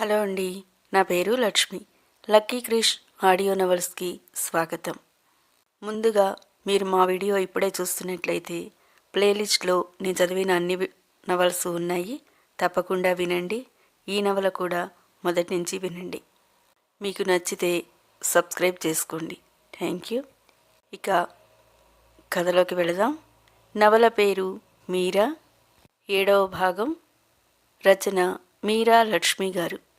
Hello అండి నా పేరు లక్ష్మి. లక్కీ క్రిష్ ఆడియో నవల్స్కి స్వాగతం. ముందుగా మీరు మా వీడియో ఇప్పుడే చూస్తున్నట్లయితే ప్లేలిస్ట్లో నేను చదివిన అన్ని నవల్స్ ఉన్నాయి. తప్పకుండా వినండి. ఈ నవల కూడా మొదటి నుంచి వినండి. మీకు నచ్చితే సబ్స్క్రైబ్ చేసుకోండి. Thank you. ఇక కథలోకి వెళదాం. నవల పేరు మీరా. ఏడవ భాగం రచన మీరా లక్ష్మి గారు.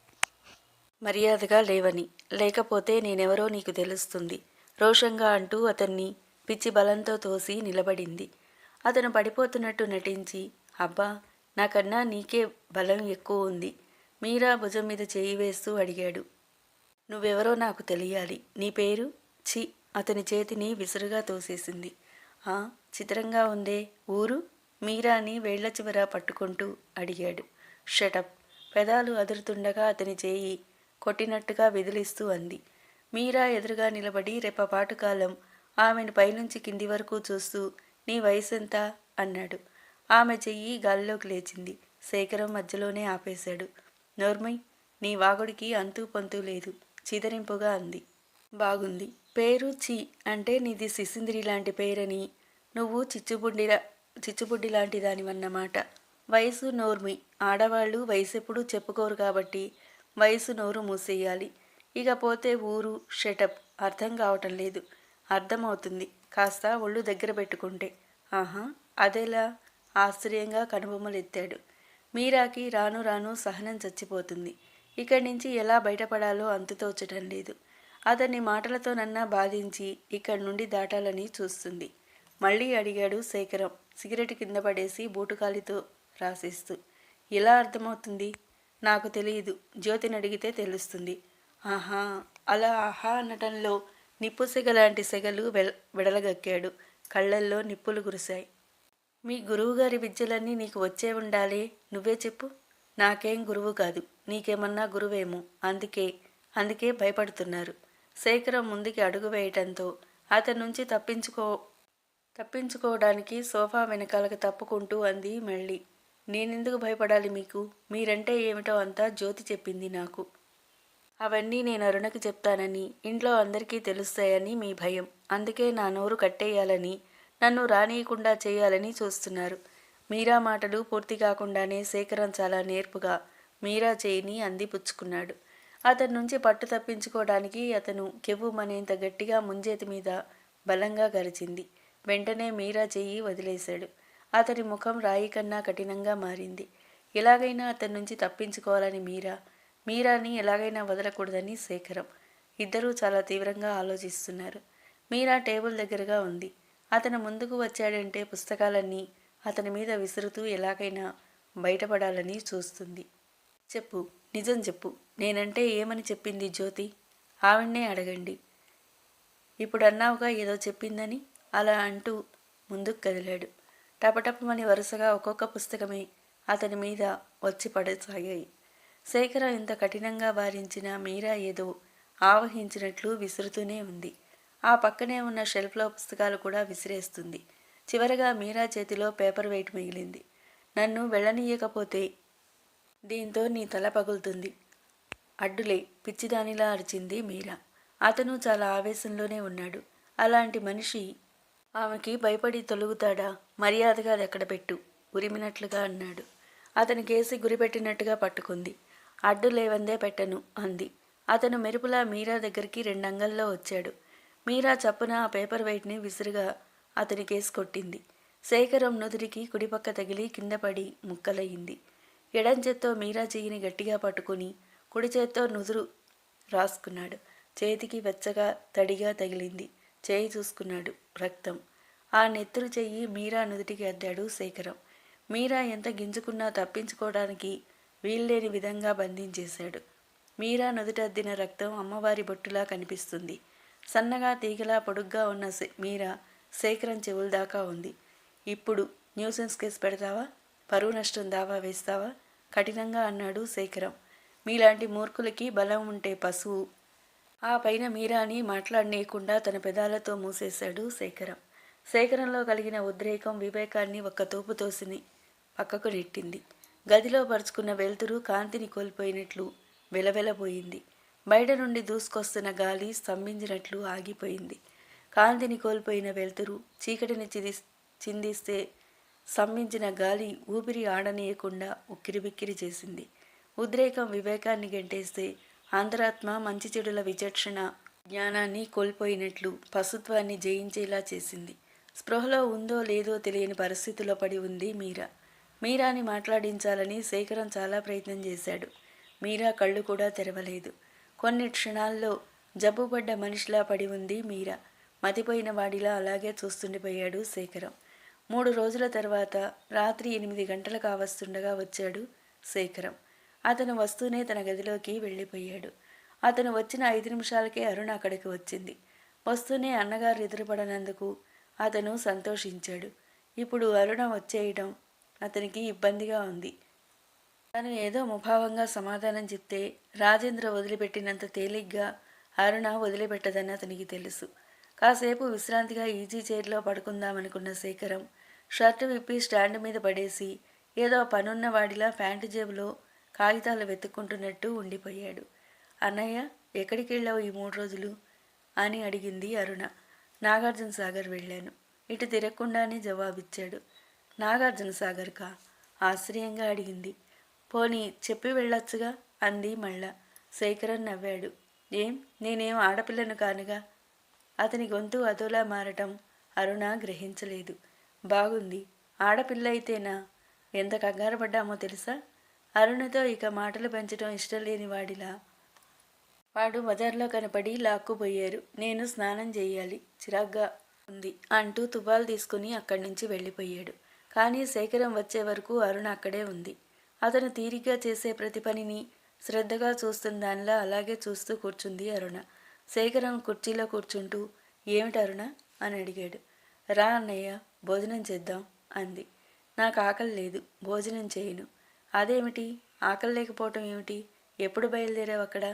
మర్యాదగా లేవని. లేకపోతే నేనెవరో నీకు తెలుస్తుంది. రోషంగా అంటూ అతన్ని పిచ్చి బలంతో తోసి నిలబడింది. అతను పడిపోతున్నట్టు నటించి అబ్బా నాకన్నా నీకే బలం ఎక్కువ ఉంది. మీరా భుజం మీద చేయి వేస్తూ అడిగాడు. నువ్వెవరో నాకు తెలియాలి. నీ పేరు చి అతని చేతిని విసురుగా తోసేసింది. ఆ చిత్రంగా ఉందే ఊరు మీరాని వేళ్ళ చివర పట్టుకుంటూ అడిగాడు. షటప్. పెదాలు అదురుతుండగా అతని చేయి కొట్టినట్టుగా విదిలిస్తూ అంది. మీరా ఎదురుగా నిలబడి రేపపాటు కాలం ఆమెను పైనుంచి కింది వరకు చూస్తూ నీ వయసెంత అన్నాడు. ఆమె చెయ్యి గాల్లోకి లేచింది. శేఖరం మధ్యలోనే ఆపేశాడు. నోర్మై నీ వాగుడికి అంతూ పొంతూ లేదు. చిదరింపుగా అంది. బాగుంది. పేరు చి అంటే నీది సిసింద్రి లాంటి పేరని. నువ్వు చిచ్చుబుడ్డిలా చిచ్చుబుడ్డి లాంటి దానివన్నమాట. వయసు నోర్మి ఆడవాళ్ళు వయసెప్పుడు చెప్పుకోరు కాబట్టి వయసు నోరు మూసేయాలి. ఇకపోతే ఊరు షటప్ అర్థం కావటం లేదు. అర్థమవుతుంది. కాస్త ఒళ్ళు దగ్గర పెట్టుకుంటే. ఆహా అదేలా? ఆశ్చర్యంగా కనుబొమ్మలెత్తాడు. మీరాకి రాను రాను సహనం చచ్చిపోతుంది. ఇక్కడి నుంచి ఎలా బయటపడాలో అంతుతోచటం లేదు. అతన్ని మాటలతో నన్నా బాధించి ఇక్కడి నుండి దాటాలని చూస్తుంది. మళ్ళీ అడిగాడు శేఖరం. సిగరెట్ కింద పడేసి బూటుకాలితో రాసేస్తూ. ఎలా అర్థమవుతుంది? నాకు తెలియదు జ్యోతిని అడిగితే తెలుస్తుంది. ఆహా అలా ఆహా అనటంలో నిప్పు సెగ లాంటి సెగలు వెల విడలగక్కాడు. కళ్ళల్లో నిప్పులు కురిశాయి. మీ గురువుగారి విద్యలన్నీ నీకు వచ్చే ఉండాలి. నువ్వే చెప్పు. నాకేం గురువు కాదు. నీకేమన్నా గురువేమో. అందుకే అందుకే భయపడుతున్నారు. శేఖరం ముందుకి అడుగు వేయటంతో అతని నుంచి తప్పించుకో తప్పించుకోవడానికి సోఫా వెనకాలకు తప్పుకుంటూ అంది మళ్ళీ. నేనెందుకు భయపడాలి మీకు? మీరంటే ఏమిటో అంతా జ్యోతి చెప్పింది నాకు. అవన్నీ నేను అరుణకి చెప్తానని ఇంట్లో అందరికీ తెలుస్తాయని మీ భయం. అందుకే నా నోరు కట్టేయాలని నన్ను రానియకుండా చేయాలని చూస్తున్నారు. మీరా మాటలు పూర్తి కాకుండానే శేఖరం చాలా నేర్పుగా మీరా చేయిని అందిపుచ్చుకున్నాడు అతని నుంచి పట్టు తప్పించుకోవడానికి అతను కెవ్వుమనేంత గట్టిగా ముంజేతి మీద బలంగా గరిచింది. వెంటనే మీరా చెయ్యి వదిలేశాడు. అతని ముఖం రాయి కన్నా కఠినంగా మారింది. ఎలాగైనా అతని నుంచి తప్పించుకోవాలని మీరా? మీరాని ఎలాగైనా వదలకూడదని శేఖరం. ఇద్దరూ చాలా తీవ్రంగా ఆలోచిస్తున్నారు. మీరా టేబుల్ దగ్గరగా ఉంది. అతను ముందుకు వచ్చాడంటే పుస్తకాలన్నీ అతని మీద విసురుతూ ఎలాగైనా బయటపడాలని చూస్తుంది. చెప్పు నిజం చెప్పు. నేనంటే ఏమని చెప్పింది జ్యోతి? ఆవిడనే అడగండి. ఇప్పుడు అన్నావుగా ఏదో చెప్పిందని? అలా అంటూ ముందుకు కదిలాడు. టపటపమని వరుసగా ఒక్కొక్క పుస్తకమే అతని మీద వచ్చి పడసాగాయి. శేఖర ఇంత కఠినంగా వారించిన మీరా ఏదో ఆవహించినట్లు విసురుతూనే ఉంది. ఆ పక్కనే ఉన్న షెల్ఫ్లో పుస్తకాలు కూడా విసిరేస్తుంది. చివరగా మీరా చేతిలో పేపర్ వెయిట్ మిగిలింది. నన్ను వెళ్ళనీయకపోతే దీంతో నీ తల పగులుతుంది. అడ్డులే పిచ్చిదానిలా అరిచింది మీరా. అతను చాలా ఆవేశంలోనే ఉన్నాడు. అలాంటి మనిషి ఆమెకి భయపడి తొలుగుతాడా? మర్యాదగా అది ఎక్కడ పెట్టు ఉరిమినట్లుగా అన్నాడు. అతని కేసి గురిపెట్టినట్టుగా పట్టుకుంది. అడ్డు లేవందే పెట్టను అంది. అతను మెరుపులా మీరా దగ్గరికి రెండంగల్లో వచ్చాడు. మీరా చప్పున ఆ పేపర్ వెయిట్ని విసురుగా అతని కేసు కొట్టింది. శేఖరం నుదురికి కుడిపక్క తగిలి కింద పడి ముక్కలయ్యింది ఎడం చేత్తో మీరా చెయ్యిని గట్టిగా పట్టుకుని కుడి చేత్తో నుదురు రాసుకున్నాడు. చేతికి వెచ్చగా తడిగా తగిలింది. చేయి చూసుకున్నాడు. రక్తం. ఆ నెత్తురు చెయ్యి మీరా నుదుటికి అద్దాడు శేఖరం. మీరా ఎంత గింజుకున్నా తప్పించుకోవడానికి వీల్లేని విధంగా బంధించేశాడు. మీరా నుదుటద్దిన రక్తం అమ్మవారి బొట్టులా కనిపిస్తుంది. సన్నగా తీగలా పొడుగ్గా ఉన్న మీరా శేఖరం చెవుల దాకా ఉంది. ఇప్పుడు న్యూసెన్స్ కేసు పెడతావా? పరువు నష్టం దావా వేస్తావా? కఠినంగా అన్నాడు శేఖరం. మీలాంటి మూర్ఖులకి బలం ఉంటే పశువు ఆ పైన మీరాని మాట్లాడనీయకుండా తన పెదాలతో మూసేశాడు శేఖరం. శేఖరంలో కలిగిన ఉద్రేకం వివేకాన్ని ఒక్క తోపు తోసిని పక్కకు నెట్టింది. గదిలో పరుచుకున్న వెలుతురు కాంతిని కోల్పోయినట్లు వెలవెలబోయింది. బయట నుండి దూసుకొస్తున్న గాలి స్తంభించినట్లు ఆగిపోయింది. కాంతిని కోల్పోయిన వెలుతురు చీకటిని చిది చిందిస్తే స్తంభించిన గాలి ఊపిరి ఆడనీయకుండా ఉక్కిరిబిక్కిరి చేసింది. ఉద్రేకం వివేకాన్ని గెంటేస్తే అంతరాత్మ మంచి చెడుల విచక్షణ జ్ఞానాన్ని కోల్పోయినట్లు పశుత్వాన్ని జయించేలా చేసింది. స్పృహలో ఉందో లేదో తెలియని పరిస్థితిలో పడి ఉంది మీరా. మీరాని మాట్లాడించాలని శేఖరం చాలా ప్రయత్నం చేశాడు. మీరా కళ్ళు కూడా తెరవలేదు. కొన్ని క్షణాల్లో జబ్బుపడ్డ మనిషిలా పడి ఉంది మీరా. మతిపోయిన వాడిలా అలాగే చూస్తుండిపోయాడు శేఖరం. మూడు రోజుల తర్వాత రాత్రి ఎనిమిది గంటలకు కావస్తుండగా వచ్చాడు శేఖరం. అతను వస్తూనే తన గదిలోకి వెళ్ళిపోయాడు. అతను వచ్చిన ఐదు నిమిషాలకే అరుణ అక్కడికి వచ్చింది. వస్తూనే అన్నగారు ఎదురుపడనందుకు అతను సంతోషించాడు. ఇప్పుడు అరుణ వచ్చేయడం అతనికి ఇబ్బందిగా ఉంది. తను ఏదో ముభావంగా సమాధానం చెప్తే రాజేంద్ర వదిలిపెట్టినంత తేలిగ్గా అరుణ వదిలిపెట్టదని అతనికి తెలుసు. కాసేపు విశ్రాంతిగా ఈజీ చైర్లో పడుకుందామనుకున్న శేఖరం షర్టు విప్పి స్టాండ్ మీద పడేసి ఏదో పనున్న వాడిలా ప్యాంటు జేబులో కాగితాలు వెతుక్కుంటున్నట్టు ఉండిపోయాడు. అన్నయ్య ఎక్కడికి వెళ్ళావు ఈ మూడు రోజులు? అని అడిగింది అరుణ. నాగార్జున సాగర్ వెళ్ళాను. ఇటు తిరగకుండానే జవాబిచ్చాడు. నాగార్జున సాగర్కా ఆశ్చర్యంగా అడిగింది. పోనీ చెప్పి వెళ్ళొచ్చుగా? అంది మళ్ళా. శేఖరన్ నవ్వాడు. ఏం? నేనేం ఆడపిల్లను కానుగా? అతని గొంతు అదోలా మారటం అరుణ గ్రహించలేదు. బాగుంది. ఆడపిల్ల అయితేనా? ఎంత కంగారు పడ్డామో తెలుసా? అరుణతో ఇక మాటలు పెంచడం ఇష్టం లేని వాడిలా. వాడు బజార్లో కనపడి లాక్కుపోయారు. నేను స్నానం చేయాలి చిరాగ్గా ఉంది అంటూ తుపాలు తీసుకుని అక్కడి నుంచి వెళ్ళిపోయాడు. కానీ శేఖరం వచ్చే వరకు అరుణ అక్కడే ఉంది. అతను తీరిగ్గా చేసే ప్రతి పనిని శ్రద్ధగా చూస్తున్న దానిలా అలాగే చూస్తూ కూర్చుంది అరుణ. శేఖరం కుర్చీలో కూర్చుంటూ ఏమిటి అరుణ? అని అడిగాడు. రా అన్నయ్య భోజనం చేద్దాం అంది. నాకు ఆకలి లేదు భోజనం చేయను. అదేమిటి? ఆకలి లేకపోవటం ఏమిటి? ఎప్పుడు బయలుదేరావు అక్కడ?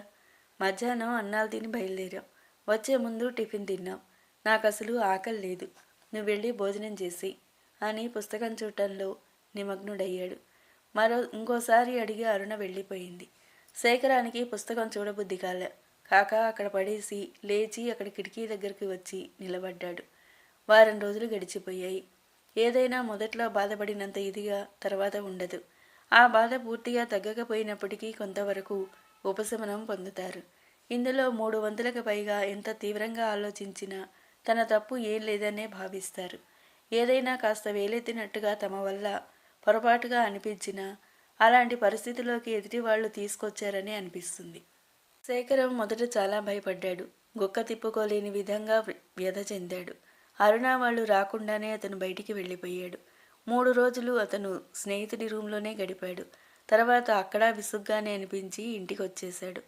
మధ్యాహ్నం అన్నాలు తిని బయలుదేరాం వచ్చే ముందు టిఫిన్ తిన్నాం. నాకు అసలు ఆకలి లేదు. నువ్వు వెళ్ళి భోజనం చేసి అని పుస్తకం చూడటంలో నిమగ్నుడయ్యాడు. మరో ఇంకోసారి అడిగి అరుణ వెళ్ళిపోయింది. శేఖరానికి పుస్తకం చూడబుద్ధి కాలే. కాక అక్కడ పడేసి లేచి అక్కడ కిటికీ దగ్గరికి వచ్చి నిలబడ్డాడు. వారం రోజులు గడిచిపోయాయి. ఏదైనా మొదట్లో బాధపడినంత ఇదిగా తర్వాత ఉండదు. ఆ బాధ పూర్తిగా తగ్గకపోయినప్పటికీ కొంతవరకు ఉపశమనం పొందుతారు. ఇందులో మూడు వంతులకు పైగా ఎంత తీవ్రంగా ఆలోచించినా తన తప్పు ఏం లేదనే భావిస్తారు. ఏదైనా కాస్త వేలెత్తినట్టుగా తమ వల్ల పొరపాటుగా అనిపించినా అలాంటి పరిస్థితిలోకి ఎదుటి వాళ్ళు తీసుకొచ్చారని అనిపిస్తుంది. శేఖరం మొదట చాలా భయపడ్డాడు. గుక్క తిప్పుకోలేని విధంగా వ్యధ చెందాడు. అరుణ వాళ్ళు రాకుండానే అతను బయటికి వెళ్ళిపోయాడు. మూడు రోజులు అతను స్నేహితుడి రూంలోనే గడిపాడు. తర్వాత అక్కడ విసుగ్గానే అనిపించి ఇంటికి వచ్చేశాడు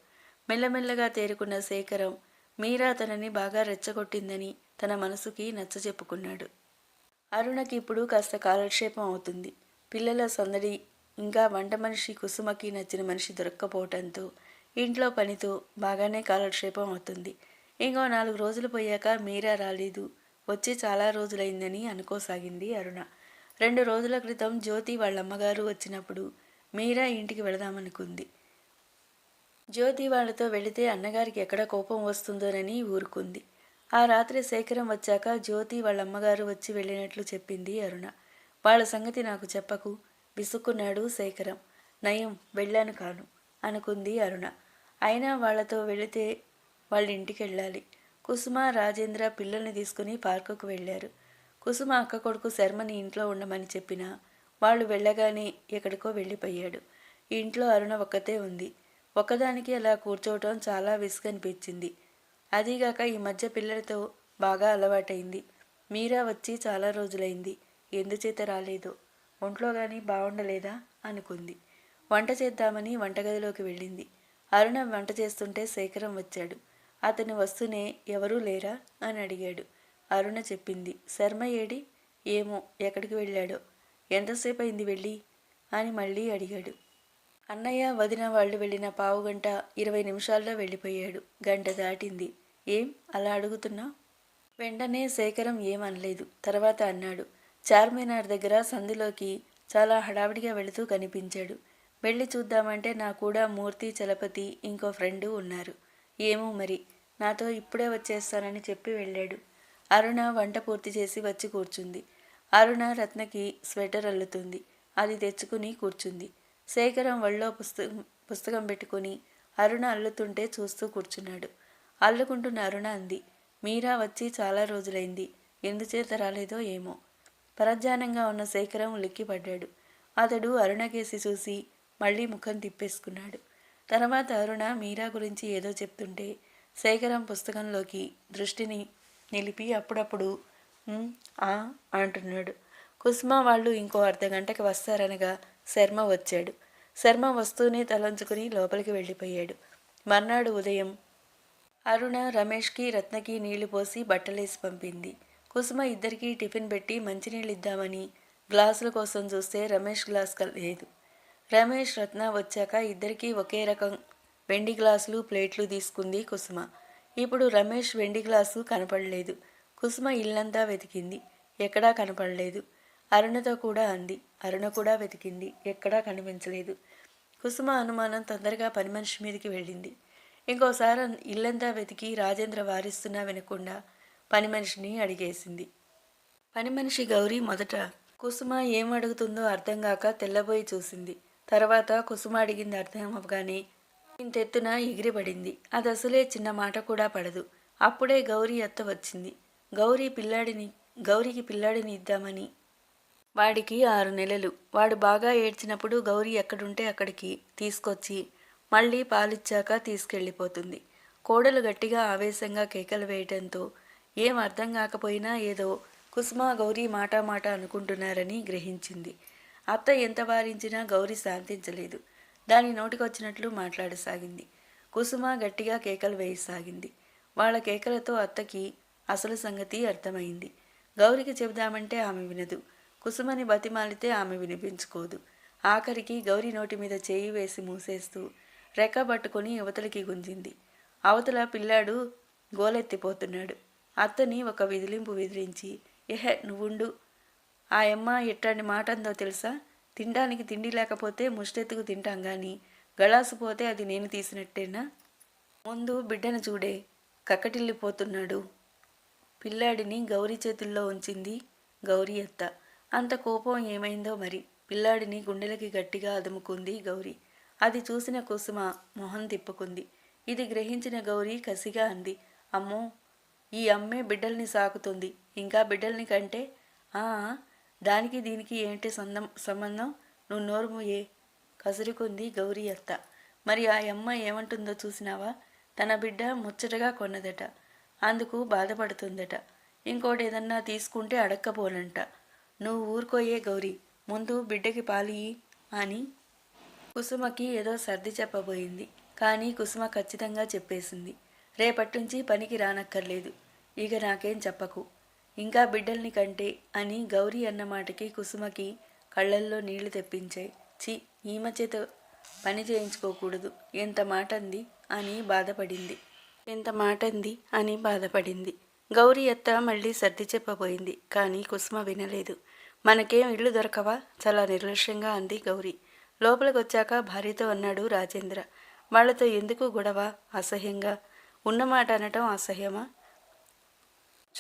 మెల్లమెల్లగా తేరుకున్న శేఖరం మీరా తనని బాగా రెచ్చగొట్టిందని తన మనసుకి నచ్చ చెప్పుకున్నాడు. అరుణకి ఇప్పుడు కాస్త కాలక్షేపం అవుతుంది. పిల్లల సందడి ఇంకా వంట మనిషి కుసుమకి నచ్చిన మనిషి దొరక్కపోవటంతో ఇంట్లో పనితో బాగానే కాలక్షేపం అవుతుంది. ఇంకో నాలుగు రోజులు పోయాక మీరా రాలేదు. వచ్చి చాలా రోజులైందని అనుకోసాగింది అరుణ. రెండు రోజుల క్రితం జ్యోతి వాళ్ళ అమ్మగారు వచ్చినప్పుడు మీరా ఇంటికి వెళదామనుకుంది. జ్యోతి వాళ్ళతో వెళితే అన్నగారికి ఎక్కడ కోపం వస్తుందోనని ఊరుకుంది. ఆ రాత్రి శేఖరం వచ్చాక జ్యోతి వాళ్ళ అమ్మగారు వచ్చి వెళ్ళినట్లు చెప్పింది అరుణ. వాళ్ళ సంగతి నాకు చెప్పకు విసుక్కున్నాడు శేఖరం. నయం వెళ్ళాను కాను అనుకుంది అరుణ. అయినా వాళ్ళతో వెళితే వాళ్ళ ఇంటికి వెళ్ళాలి కుసుమ రాజేంద్ర పిల్లల్ని తీసుకుని పార్కుకు వెళ్ళారు. కుసుమ అక్క కొడుకు శర్మని ఇంట్లో ఉండమని చెప్పినా వాళ్ళు వెళ్ళగానే ఎక్కడికో వెళ్ళిపోయాడు. ఇంట్లో అరుణ ఒక్కతే ఉంది. ఒక్కదానికి అలా కూర్చోవటం చాలా విసుగనిపించింది అదీగాక ఈ మధ్య పిల్లలతో బాగా అలవాటైంది. మీరా వచ్చి చాలా రోజులైంది. ఎందుచేత రాలేదో? ఒంట్లో కానీ బాగుండలేదా అనుకుంది. వంట చేద్దామని వంటగదిలోకి వెళ్ళింది. అరుణ వంట చేస్తుంటే శేఖరం వచ్చాడు. అతను వస్తూనే ఎవరూ లేరా? అని అడిగాడు. అరుణ చెప్పింది. శర్మ ఏడి? ఏమో ఎక్కడికి వెళ్ళాడో? ఎంతసేపు అయింది వెళ్ళి? అని మళ్ళీ అడిగాడు. అన్నయ్య వదిన వాళ్ళు వెళ్ళిన పావు గంట ఇరవై నిమిషాల్లో వెళ్ళిపోయాడు. గంట దాటింది. ఏం? అలా అడుగుతున్నా? వెంటనే శేఖరం ఏమనలేదు. తర్వాత అన్నాడు. చార్మినార్ దగ్గర సందులోకి చాలా హడావిడిగా వెళుతూ కనిపించాడు. వెళ్ళి చూద్దామంటే నా కూడా మూర్తి చలపతి ఇంకో ఫ్రెండు ఉన్నారు. ఏమో మరి. నాతో ఇప్పుడే వచ్చేస్తానని చెప్పి వెళ్ళాడు. అరుణ వంట పూర్తి చేసి వచ్చి కూర్చుంది. అరుణ రత్నకి స్వెటర్ అల్లుతుంది. అది తెచ్చుకుని కూర్చుంది. శేఖరం ఒళ్ళో పుస్తకం పుస్తకం పెట్టుకుని అరుణ అల్లుతుంటే చూస్తూ కూర్చున్నాడు. అల్లుకుంటున్న అరుణ అంది మీరా వచ్చి చాలా రోజులైంది. ఎందుచేత రాలేదో ఏమో. పరధ్యానంగా ఉన్న శేఖరం ఉలిక్కిపడ్డాడు అతడు అరుణకేసి చూసి మళ్ళీ ముఖం తిప్పేసుకున్నాడు. తర్వాత అరుణ మీరా గురించి ఏదో చెప్తుంటే శేఖరం పుస్తకంలోకి దృష్టిని నిలిపి అప్పుడప్పుడు ఆ అంటున్నాడు. కుసుమ వాళ్ళు ఇంకో అర్ధ గంటకి వస్తారనగా శర్మ వచ్చాడు. శర్మ వస్తూనే తలంచుకుని లోపలికి వెళ్ళిపోయాడు. మర్నాడు ఉదయం అరుణ రమేష్కి రత్నకి నీళ్ళు పోసి బట్టలేసి పంపింది. కుసుమ ఇద్దరికీ టిఫిన్ పెట్టి మంచినీళ్ళు ఇద్దామని గ్లాసుల కోసం చూస్తే రమేష్ గ్లాస్ లేదు. రమేష్ రత్న వచ్చాక ఇద్దరికీ ఒకే రకం వెండి గ్లాసులు ప్లేట్లు తీసుకుంది కుసుమ. ఇప్పుడు రమేష్ వెండి గ్లాసు కనపడలేదు. కుసుమ ఇల్లంతా వెతికింది. ఎక్కడా కనపడలేదు. అరుణతో కూడా అంది. అరుణ కూడా వెతికింది. ఎక్కడా కనిపించలేదు. కుసుమ అనుమానం తొందరగా పని మనిషి మీదకి వెళ్ళింది. ఇంకోసారి ఇల్లంతా వెతికి రాజేంద్ర వారిస్తున్నా వినకుండా పని మనిషిని అడిగేసింది. పని మనిషి గౌరీ మొదట కుసుమ ఏం అడుగుతుందో అర్థం కాక తెల్లబోయి చూసింది. తర్వాత కుసుమ అడిగింది అర్థం అవ్వగానే ఇంతెత్తున ఎగిరిపడింది. అది అసలే చిన్న మాట కూడా పడదు. అప్పుడే గౌరీ అత్త వచ్చింది. గౌరీ పిల్లాడిని గౌరికి పిల్లాడిని ఇద్దామని. వాడికి ఆరు నెలలు. వాడు బాగా ఏడ్చినప్పుడు గౌరీ ఎక్కడుంటే అక్కడికి తీసుకొచ్చి మళ్ళీ పాలిచ్చాక తీసుకెళ్ళిపోతుంది. కోడలు గట్టిగా ఆవేశంగా కేకలు వేయటంతో ఏం అర్థం కాకపోయినా ఏదో కుసుమ గౌరీ మాట మాట అనుకుంటున్నారని గ్రహించింది. అత్త ఎంత వారించినా గౌరీ శాంతించలేదు. దాని నోటికొచ్చినట్లు మాట్లాడసాగింది. కుసుమ గట్టిగా కేకలు వేయసాగింది. వాళ్ళ కేకలతో అత్తకి అసలు సంగతి అర్థమైంది. గౌరికి చెబుదామంటే ఆమె వినదు. కుసుమని బతిమాలితే ఆమె వినిపించుకోదు. ఆఖరికి గౌరి నోటి మీద చేయి వేసి మూసేస్తూ రెక్క పట్టుకొని యువతలకి గుంజింది. అవతల పిల్లాడు గోలెత్తిపోతున్నాడు. అత్తని ఒక విదిలింపు విదిలించి ఎహె నువ్వుండు. ఆ అమ్మ ఎట్టాంటి మాట అందో తెలుసా? తినడానికి తిండి లేకపోతే ముష్టెత్తుకు తింటాం గాని గళాసుపోతే అది నేను తీసినట్టేనా? ముందు బిడ్డను చూడే కక్కటిల్లిపోతున్నాడు పిల్లాడిని గౌరీ చేతుల్లో ఉంచింది గౌరీ అత్త. అంత కోపం ఏమైందో మరి? పిల్లాడిని గుండెలకి గట్టిగా అదుముకుంది గౌరీ. అది చూసిన కుసుమ మొహం తిప్పుకుంది. ఇది గ్రహించిన గౌరీ కసిగా అంది. అమ్మో ఈ అమ్మే బిడ్డల్ని సాకుతుంది. ఇంకా బిడ్డల్ని కంటే ఆ దానికి దీనికి ఏంటి సందం సంబంధం? నువ్వు నోరు మూయే. కసురుకుంది గౌరీ అత్త మరి ఆ అమ్మ ఏమంటుందో చూసినావా? తన బిడ్డ ముచ్చటగా కొన్నదట. అందుకు బాధపడుతుందట. ఇంకోటి ఏదన్నా తీసుకుంటే అడక్కపోనంట. నువ్వు ఊరుకోయే గౌరీ. ముందు బిడ్డకి పాలియి అని కుసుమకి ఏదో సర్ది చెప్పబోయింది. కానీ కుసుమ ఖచ్చితంగా చెప్పేసింది. రేపట్నుంచి పనికి రానక్కర్లేదు. ఇక నాకేం చెప్పకు. ఇంకా బిడ్డల్ని కంటే అని గౌరీ అన్న మాటకి కుసుమకి కళ్ళల్లో నీళ్ళు తెప్పించాయి చి ఈమ చేత పని చేయించుకోకూడదు. ఎంత మాట అంది అని బాధపడింది. ఎంత మాట అంది అని బాధపడింది. గౌరీ అత్త మళ్ళీ సర్ది చెప్పబోయింది కానీ కుసుమ వినలేదు. మనకేం ఇల్లు దొరకవా? చాలా నిర్లక్ష్యంగా అంది గౌరీ. లోపలికి వచ్చాక భార్యతో అన్నాడు రాజేంద్ర. వాళ్ళతో ఎందుకు గొడవ? అసహ్యంగా? ఉన్నమాట అనటం అసహ్యమా?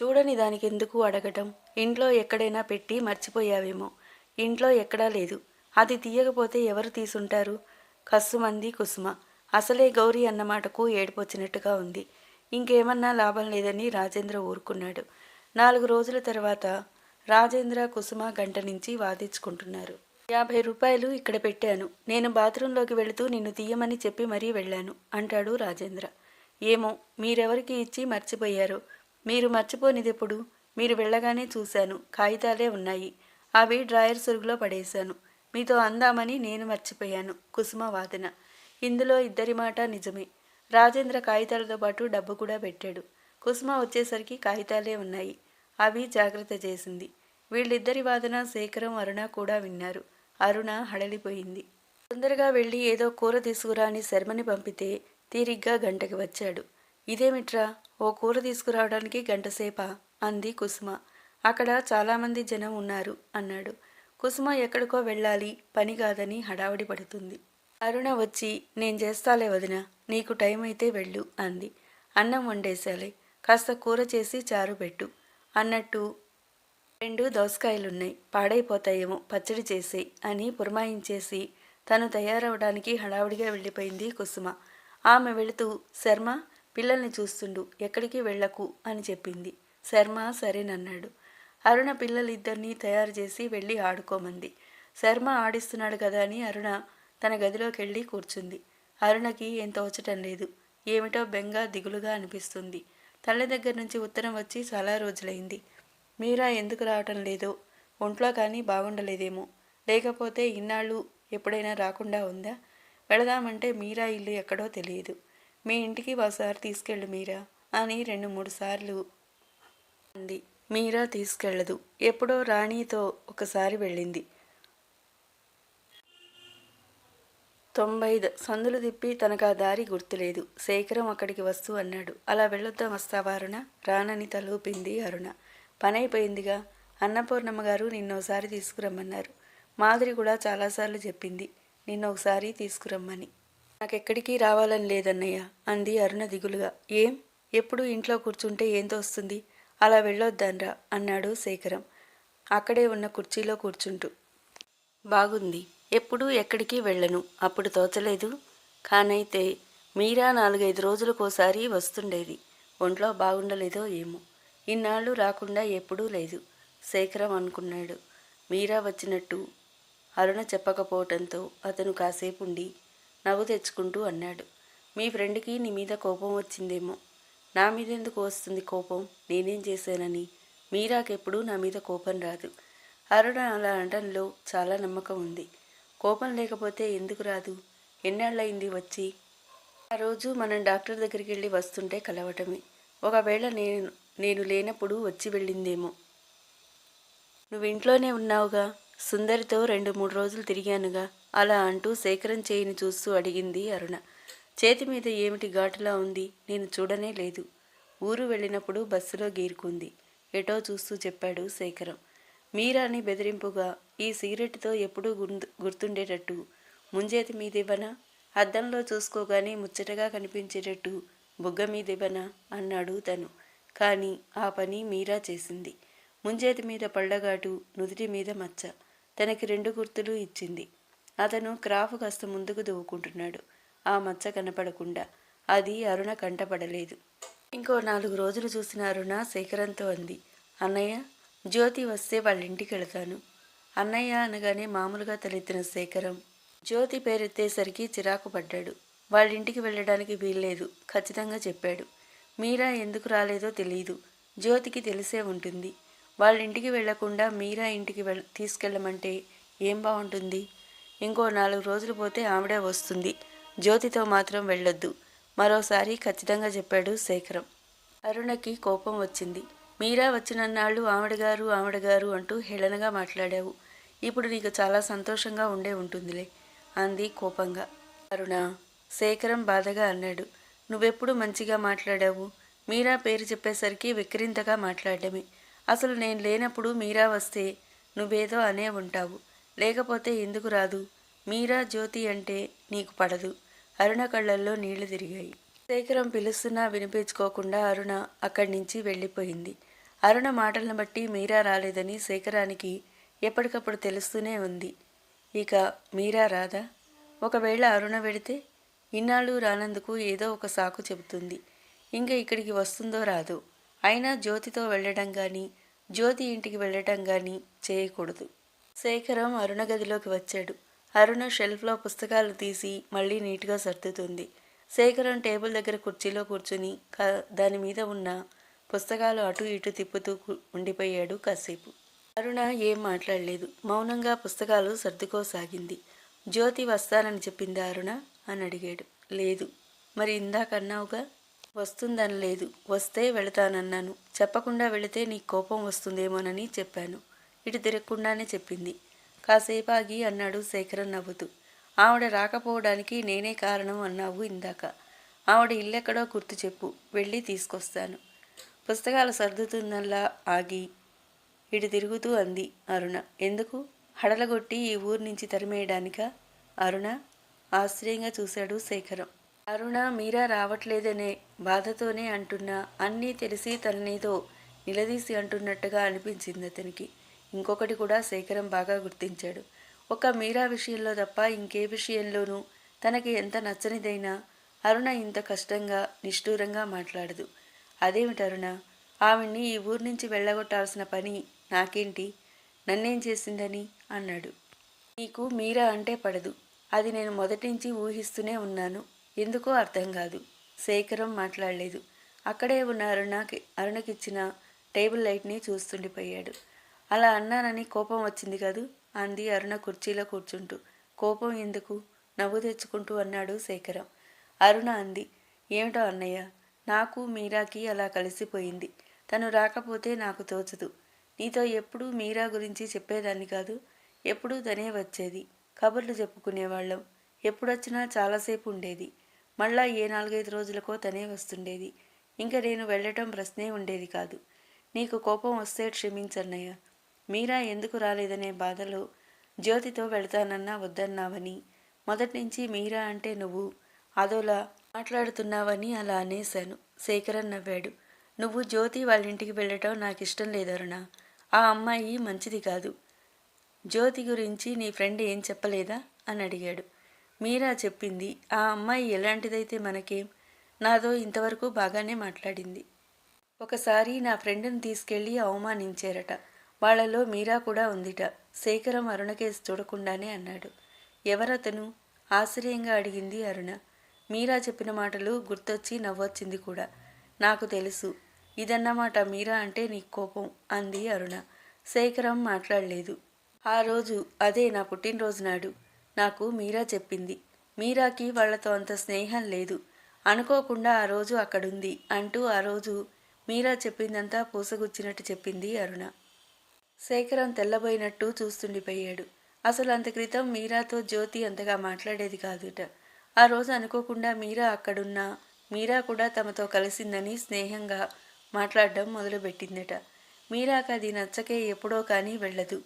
చూడని దానికి ఎందుకు అడగటం? ఇంట్లో ఎక్కడైనా పెట్టి మర్చిపోయావేమో. ఇంట్లో ఎక్కడా లేదు. అది తీయకపోతే ఎవరు తీసుంటారు? కస్సుమంది కుసుమ. అసలే గౌరీ అన్నమాటకు ఏడిపొచ్చినట్టుగా ఉంది. ఇంకేమన్నా లాభం లేదని రాజేంద్ర ఊరుకున్నాడు. నాలుగు రోజుల తర్వాత రాజేంద్ర కుసుమ గంట నుంచి వాదించుకుంటున్నారు. యాభై రూపాయలు ఇక్కడ పెట్టాను. నేను బాత్రూంలోకి వెళుతూ నిన్ను తీయమని చెప్పి మరీ వెళ్ళాను అంటాడు రాజేంద్ర. ఏమో మీరెవరికి ఇచ్చి మర్చిపోయారు? మీరు మర్చిపోనిదెప్పుడు? మీరు వెళ్ళగానే చూశాను. కాగితాలే ఉన్నాయి. అవి డ్రాయర్ సురుగులో పడేశాను. మీతో అందామని నేను మర్చిపోయాను. కుసుమ వాదన. ఇందులో ఇద్దరి మాట నిజమే. రాజేంద్ర కాగితాలతో పాటు డబ్బు కూడా పెట్టాడు. కుసుమ వచ్చేసరికి కాగితాలే ఉన్నాయి. అవి జాగ్రత్త చేసింది. వీళ్ళిద్దరి వాదన శేఖరం అరుణ కూడా విన్నారు. అరుణ హడలిపోయింది. తొందరగా వెళ్ళి ఏదో కూర తీసుకురా అని శర్మని పంపితే తీరిగ్గా గంటకి వచ్చాడు. ఇదేమిట్రా? ఓ కూర తీసుకురావడానికి గంటసేపా? అంది కుసుమ. అక్కడ చాలామంది జనం ఉన్నారు అన్నాడు. కుసుమ ఎక్కడికో వెళ్ళాలి పని కాదని హడావిడి పడుతుంది. అరుణ వచ్చి నేను చేస్తాలే వదిన నీకు టైం అయితే వెళ్ళు అంది. అన్నం వండేసాలే కాస్త కూర చేసి చారు పెట్టు. అన్నట్టు రెండు దోసకాయలున్నాయి పాడైపోతాయేమో పచ్చడి చేసేయి అని పురమాయించేసి తను తయారవడానికి హడావుడిగా వెళ్ళిపోయింది కుసుమ. ఆమె వెళుతూ శర్మ పిల్లల్ని చూస్తుండు ఎక్కడికి వెళ్ళకు అని చెప్పింది. శర్మ సరేనన్నాడు అరుణ పిల్లలిద్దరినీ తయారు చేసి వెళ్ళి ఆడుకోమంది. శర్మ ఆడిస్తున్నాడు కదా అని అరుణ తన గదిలోకి వెళ్ళి కూర్చుంది. అరుణకి ఏం తోచటం లేదు. ఏమిటో బెంగ దిగులుగా అనిపిస్తుంది. తల్లి దగ్గర నుంచి ఉత్తరం వచ్చి చాలా రోజులైంది. మీరా ఎందుకు రావటం లేదో? ఒంట్లో కానీ బాగుండలేదేమో. లేకపోతే ఇన్నాళ్ళు ఎప్పుడైనా రాకుండా ఉందా? వెళదామంటే మీరా ఇల్లు ఎక్కడో తెలియదు. మీ ఇంటికి ఒకసారి తీసుకెళ్ళు మీరా? అని రెండు మూడు సార్లు అంది. మీరా తీసుకెళ్ళదు. ఎప్పుడో రాణితో ఒకసారి వెళ్ళింది. తొంభై సందులు తిప్పి తనకు ఆ దారి గుర్తులేదు. శేఖరం అక్కడికి వస్తూ అన్నాడు. అలా వెళ్ళొద్దాం వస్తావా అరుణ రానని తలూపింది అరుణ. పనైపోయిందిగా అన్నపూర్ణమ్మ గారు నిన్నోసారి తీసుకురమ్మన్నారు. మాదిరి కూడా చాలాసార్లు చెప్పింది. నిన్న ఒకసారి తీసుకురమ్మని. నాకెక్కడికి రావాలని లేదన్నయ్య అంది అరుణ దిగులుగా. ఏం? ఎప్పుడు ఇంట్లో కూర్చుంటే ఏం తోస్తుంది అలా వెళ్ళొద్దనరా అన్నాడు శేఖరం. అక్కడే ఉన్న కుర్చీలో కూర్చుంటూ. బాగుంది. ఎప్పుడూ ఎక్కడికి వెళ్ళను. అప్పుడు తోచలేదు. కానైతే మీరా నాలుగైదు రోజులకోసారి వస్తుండేది. ఒంట్లో బాగుండలేదో ఏమో. ఇన్నాళ్ళు రాకుండా ఎప్పుడూ లేదు శేఖరం అనుకున్నాడు. మీరా వచ్చినట్టు అరుణ చెప్పకపోవటంతో అతను కాసేపు ఉండి నవ్వు తెచ్చుకుంటూ అన్నాడు. మీ ఫ్రెండ్కి నీ మీద కోపం వచ్చిందేమో. నా మీద ఎందుకు వస్తుంది కోపం? నేనేం చేశానని? మీరాకెప్పుడు నా మీద కోపం రాదు. అరుణ అలా అనడంలో చాలా నమ్మకం ఉంది. కోపం లేకపోతే ఎందుకు రాదు? ఎన్నాళ్ళయింది వచ్చి? ఆ రోజు మనం డాక్టర్ దగ్గరికి వెళ్ళి వస్తుంటే కలవటమే. ఒకవేళ నేను నేను లేనప్పుడు వచ్చి వెళ్ళిందేమో. నువ్వు ఇంట్లోనే ఉన్నావుగా? సుందరితో రెండు మూడు రోజులు తిరిగానుగా. అలా అంటూ శేఖరం చేయిని చూస్తూ అడిగింది అరుణ. చేతి మీద ఏమిటి ఘాటులా ఉంది? నేను చూడనే లేదు. ఊరు వెళ్ళినప్పుడు బస్సులో గీరుకుంది. ఎటో చూస్తూ చెప్పాడు శేఖరం. మీరాని బెదిరింపుగా ఈ సిగరెట్తో ఎప్పుడూ గుర్తుండేటట్టు. ముంజేతి మీదివ్వనా? అద్దంలో చూసుకోగానే ముచ్చటగా కనిపించేటట్టు. బుగ్గ మీదివ్వనా? అన్నాడు తను. కానీ ఆ పని మీరా చేసింది. ముంజేతి మీద పళ్ళగాటు నుదుటి మీద మచ్చ. తనకి రెండు గుర్తులు ఇచ్చింది. అతను క్రాఫ్ కాస్త ముందుకు దువ్వుకుంటున్నాడు ఆ మచ్చ కనపడకుండా. అది అరుణ కంటపడలేదు. ఇంకో నాలుగు రోజులు చూసిన అరుణ శేఖరంతో అంది. అన్నయ్య జ్యోతి వస్తే వాళ్ళ ఇంటికి వెళతాను. అన్నయ్య అనగానే మామూలుగా తలెత్తిన శేఖరం. జ్యోతి పేరెత్తేసరికి చిరాకు పడ్డాడు. వాళ్ళ ఇంటికి వెళ్ళడానికి వీల్లేదు. ఖచ్చితంగా చెప్పాడు. మీరా ఎందుకు రాలేదో తెలియదు జ్యోతికి తెలిసే ఉంటుంది. వాళ్ళ ఇంటికి వెళ్ళకుండా మీరా ఇంటికి వెళ్ తీసుకెళ్ళమంటే ఏం బాగుంటుంది ఇంకో నాలుగు రోజులు పోతే ఆవిడే వస్తుంది. జ్యోతితో మాత్రం వెళ్ళొద్దు. మరోసారి ఖచ్చితంగా చెప్పాడు శేఖరం. అరుణకి కోపం వచ్చింది. మీరా వచ్చినన్నాళ్ళు ఆవిడగారు ఆవిడగారు అంటూ హేళనగా మాట్లాడావు. ఇప్పుడు నీకు చాలా సంతోషంగా ఉండే ఉంటుందిలే అంది కోపంగా. అరుణ శేఖరం బాధగా అన్నాడు. నువ్వెప్పుడు మంచిగా మాట్లాడావు? మీరా పేరు చెప్పేసరికి విక్రింతగా మాట్లాడమే. అసలు నేను లేనప్పుడు మీరా వస్తే నువ్వేదో అనే ఉంటావు. లేకపోతే ఎందుకు రాదు? మీరా జ్యోతి అంటే నీకు పడదు. అరుణ కళ్ళల్లో నీళ్ళు తిరిగాయి. శేఖరం పిలుస్తున్నా వినిపించుకోకుండా అరుణ అక్కడి నుంచి వెళ్ళిపోయింది. అరుణ మాటలను బట్టి మీరా రాలేదని శేఖరానికి ఎప్పటికప్పుడు తెలుస్తూనే ఉంది. ఇక మీరా రాదా? ఒకవేళ అరుణ వెడితే ఇన్నాళ్ళు రానందుకు ఏదో ఒక సాకు చెబుతుంది. ఇంకా ఇక్కడికి వస్తుందో రాదో? అయినా జ్యోతితో వెళ్ళడం కానీ జ్యోతి ఇంటికి వెళ్ళటం కానీ చేయకూడదు. శేఖరం అరుణ గదిలోకి వచ్చాడు. అరుణ షెల్ఫ్లో పుస్తకాలు తీసి మళ్ళీ నీట్గా సర్దుతుంది. శేఖరం టేబుల్ దగ్గర కుర్చీలో కూర్చుని దాని మీద ఉన్న పుస్తకాలు అటు ఇటు తిప్పుతూ ఉండిపోయాడు కాసేపు. అరుణ ఏం మాట్లాడలేదు. మౌనంగా పుస్తకాలు సర్దుకోసాగింది. జ్యోతి వస్తానని చెప్పిందా అరుణ? అని అడిగాడు. లేదు. మరి ఇందాకన్నావుగా వస్తుందని లేదు. వస్తే వెళతానన్నాను. చెప్పకుండా వెళితే నీకు కోపం వస్తుందేమోనని చెప్పాను. ఇటు తిరగకుండానే చెప్పింది. కాసేపు ఆగి అన్నాడు శేఖరన్ నవ్వుతూ. ఆవిడ రాకపోవడానికి నేనే కారణం అన్నావు ఇందాక. ఆవిడ ఇల్లెక్కడో గుర్తు చెప్పు. వెళ్ళి తీసుకొస్తాను. పుస్తకాలు సర్దుతుందల్లా ఆగి ఇటు తిరుగుతూ అంది అరుణ. ఎందుకు? హడలగొట్టి ఈ ఊరు నుంచి తరిమేయడానిక? అరుణ ఆశ్చర్యంగా చూశాడు శేఖరం. అరుణ మీరా రావట్లేదనే బాధతోనే అంటున్నా. అన్నీ తెలిసి తననేదో నిలదీసి అంటున్నట్టుగా అనిపించింది అతనికి. ఇంకొకటి కూడా శేఖరం బాగా గుర్తించాడు. ఒక మీరా విషయంలో తప్ప ఇంకే విషయంలోనూ తనకి ఎంత నచ్చనిదైనా అరుణ ఇంత కష్టంగా నిష్ఠూరంగా మాట్లాడదు. అదేమిటి అరుణ? ఆవిడ్ని ఈ ఊరు నుంచి వెళ్ళగొట్టాల్సిన పని నాకేంటి? నన్నేం చేసిందని? అన్నాడు. నీకు మీరా అంటే పడదు. అది నేను మొదటి నుంచి ఊహిస్తూనే ఉన్నాను. ఎందుకో అర్థం కాదు. శేఖరం మాట్లాడలేదు. అక్కడే ఉన్న అరుణకి అరుణకిచ్చిన టేబుల్ లైట్ని చూస్తుండిపోయాడు. అలా అన్నానని కోపం వచ్చింది కాదు? అంది అరుణ కుర్చీలో కూర్చుంటూ. కోపం ఎందుకు? నవ్వు తెచ్చుకుంటూ అన్నాడు శేఖరం. అరుణ అంది ఏమిటో అన్నయ్య నాకు మీరాకి అలా కలిసిపోయింది. తను రాకపోతే నాకు తోచదు. నీతో ఎప్పుడూ మీరా గురించి చెప్పేదాన్ని కాదు. ఎప్పుడూ తనే వచ్చేది. కబుర్లు చెప్పుకునేవాళ్ళం. ఎప్పుడొచ్చినా చాలాసేపు ఉండేది. మళ్ళా ఏ నాలుగైదు రోజులకో తనే వస్తుండేది. ఇంకా నేను వెళ్ళటం ప్రశ్నే ఉండేది కాదు. నీకు కోపం వస్తే క్షమించన్నయ్య. మీరా ఎందుకు రాలేదనే బాధలో జ్యోతితో వెళ్తానన్నా వద్దన్నావని. మొదటి నుంచి మీరా అంటే నువ్వు అదోలా మాట్లాడుతున్నావని అలా అనేశాను. శేఖరన్ నవ్వాడు. నువ్వు జ్యోతి వాళ్ళ ఇంటికి వెళ్ళటం నాకు ఇష్టం లేదరుణ ఆ అమ్మాయి మంచిది కాదు. జ్యోతి గురించి నీ ఫ్రెండ్ ఏం చెప్పలేదా? అని అడిగాడు. మీరా చెప్పింది. ఆ అమ్మాయి ఎలాంటిదైతే మనకేం నాతో ఇంతవరకు బాగానే మాట్లాడింది. ఒకసారి నా ఫ్రెండ్ని తీసుకెళ్ళి అవమానించారట. వాళ్ళలో మీరా కూడా ఉందిట. శేఖరం అరుణకేసి చూడకుండానే అన్నాడు. ఎవరతను? ఆశ్చర్యంగా అడిగింది అరుణ. మీరా చెప్పిన మాటలు గుర్తొచ్చి నవ్వొచ్చింది కూడా. నాకు తెలుసు. ఇదన్నమాట మీరా అంటే నీ కోపం అంది అరుణ. శేఖరం మాట్లాడలేదు. ఆ రోజు అదే నా పుట్టినరోజు నాడు. నాకు మీరా చెప్పింది. మీరాకి వాళ్ళతో అంత స్నేహం లేదు. అనుకోకుండా ఆ రోజు అక్కడుంది అంటూ ఆ రోజు మీరా చెప్పిందంతా పూసగుచ్చినట్టు చెప్పింది అరుణ. శేఖరం తెల్లబోయినట్టు చూస్తుండిపోయాడు. అసలు అంత క్రితం మీరాతో జ్యోతి అంతగా మాట్లాడేది కాదుట. ఆ రోజు అనుకోకుండా మీరా అక్కడున్నా మీరా కూడా తమతో కలిసిందని స్నేహంగా మాట్లాడడం మొదలుపెట్టిందట. మీరాకు అది నచ్చకే ఎప్పుడో కానీ వెళ్ళదు.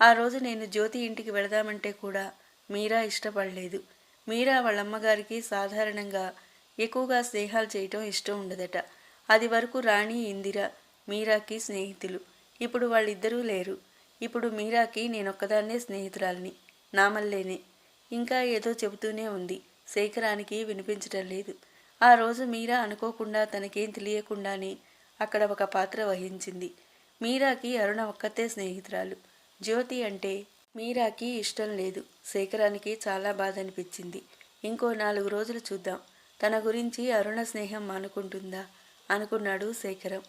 ఆ రోజు నేను జ్యోతి ఇంటికి వెళదామంటే కూడా మీరా ఇష్టపడలేదు. మీరా వాళ్ళమ్మగారికి సాధారణంగా ఎక్కువగా స్నేహాలు చేయటం ఇష్టం ఉండదట. అది వరకు రాణి ఇందిర మీరాకి స్నేహితులు. ఇప్పుడు వాళ్ళిద్దరూ లేరు. ఇప్పుడు మీరాకి నేనొక్కదాన్నే స్నేహితురాలిని. నామల్లేనే ఇంకా ఏదో చెబుతూనే ఉంది. శేఖరానికి వినిపించటం లేదు. ఆ రోజు మీరా అనుకోకుండా తనకేం తెలియకుండానే అక్కడ ఒక పాత్ర వహించింది. మీరాకి అరుణ ఒక్కతే స్నేహితురాలు. జ్యోతి అంటే మీరాకి ఇష్టం లేదు. శేఖరానికి చాలా బాధ అనిపించింది ఇంకో నాలుగు రోజులు చూద్దాం. తన గురించి అరుణ స్నేహం మానుకుంటుందా అనుకున్నాడు శేఖరం.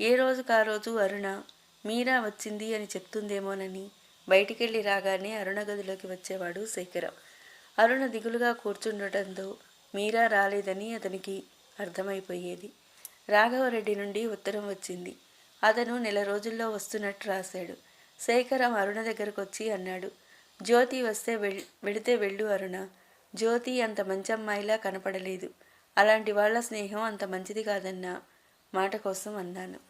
ఏ రోజుకు ఆ రోజు అరుణ? మీరా వచ్చింది అని చెప్తుందేమోనని. బయటికెళ్ళి రాగానే అరుణ గదిలోకి వచ్చేవాడు శేఖరం. అరుణ దిగులుగా కూర్చుండటంతో మీరా రాలేదని అతనికి అర్థమైపోయేది. రాఘవరెడ్డి నుండి ఉత్తరం వచ్చింది. అతను నెల రోజుల్లో వస్తున్నట్టు రాశాడు. శేఖరం అరుణ దగ్గరకు వచ్చి అన్నాడు. జ్యోతి వస్తే వెళ్ వెళితే వెళ్ళు అరుణ. జ్యోతి అంత మంచి అమ్మాయిలా కనపడలేదు. అలాంటి వాళ్ళ స్నేహం అంత మంచిది కాదన్న మాట కోసం అన్నాను.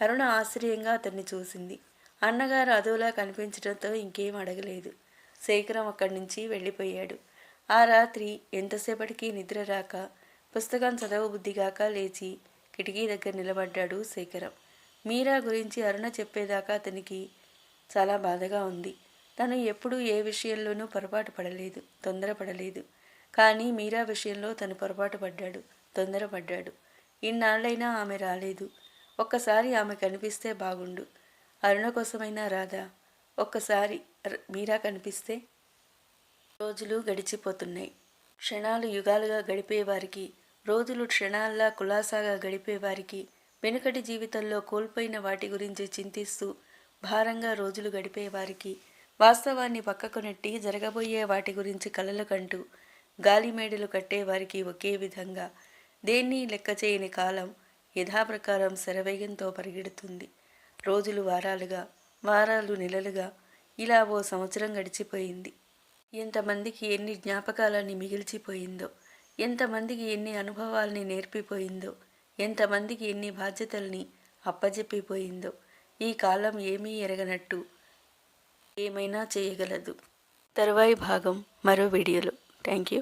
అరుణ ఆశ్చర్యంగా అతన్ని చూసింది. అన్నగారు అదోలా కనిపించడంతో ఇంకేం అడగలేదు. శేఖరం అక్కడి నుంచి వెళ్ళిపోయాడు. ఆ రాత్రి ఎంతసేపటికి నిద్ర రాక పుస్తకం చదవబుద్ధిగాక లేచి కిటికీ దగ్గర నిలబడ్డాడు శేఖరం. మీరా గురించి అరుణ చెప్పేదాకా అతనికి చాలా బాధగా ఉంది. తను ఎప్పుడూ ఏ విషయంలోనూ పొరపాటు పడలేదు తొందరపడలేదు. కానీ మీరా విషయంలో తను పొరపాటు పడ్డాడు తొందరపడ్డాడు. ఇన్నాళ్ళైనా ఆమె రాలేదు. ఒక్కసారి ఆమె కనిపిస్తే బాగుండు. అరుణ కోసమైనా రాదా? ఒక్కసారి మీరా కనిపిస్తే? రోజులు గడిచిపోతున్నాయి. క్షణాలు యుగాలుగా గడిపేవారికి రోజులు క్షణాల్లా కులాసాగా గడిపేవారికి వెనుకటి జీవితంలో కోల్పోయిన వాటి గురించి చింతిస్తూ భారంగా రోజులు గడిపేవారికి వాస్తవాన్ని పక్కకు నెట్టి జరగబోయే వాటి గురించి కలలు కంటూ గాలిమేడలు కట్టేవారికి ఒకే విధంగా దేన్ని లెక్క చేయని కాలం యథాప్రకారం శరవేగంతో పరిగెడుతుంది. రోజులు వారాలుగా వారాలు నెలలుగా ఇలా ఓ సంవత్సరం గడిచిపోయింది. ఎంతమందికి ఎన్ని జ్ఞాపకాలని మిగిల్చిపోయిందో ఎంతమందికి ఎన్ని అనుభవాల్ని నేర్పిపోయిందో ఎంతమందికి ఎన్ని బాధ్యతల్ని అప్పజెప్పిపోయిందో ఈ కాలం ఏమీ ఎరగనట్టు ఏమైనా చేయగలదు. తరువాయి భాగం మరో వీడియోలో. Thank you